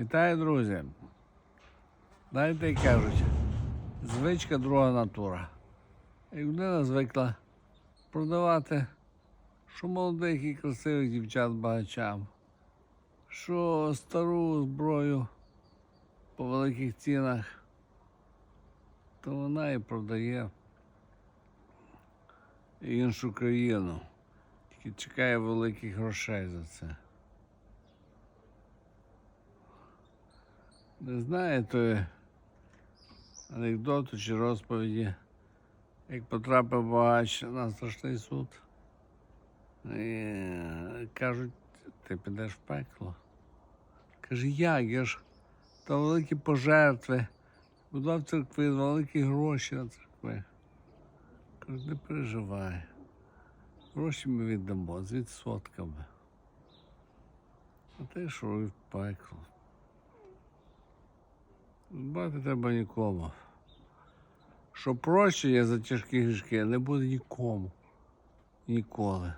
Вітаю, друзі. Знаєте, як кажуть, звичка друга натура. І людина звикла продавати що молодих і красивих дівчат багачам, що стару зброю по великих цінах, то вона і продає іншу країну. Тільки чекає великих грошей за це. Не знаю тої анекдоту чи розповіді, як потрапив багач на страшний суд. І кажуть, ти підеш в пекло. Каже, як? Я ж то великі пожертви, будував церкви, великі гроші на церкви. Кажу, не переживай. Гроші ми віддамо з відсотками. А ти і в пекло. Бати треба нікому. Що прощення за тяжкі грішки не буде нікому. Ніколи.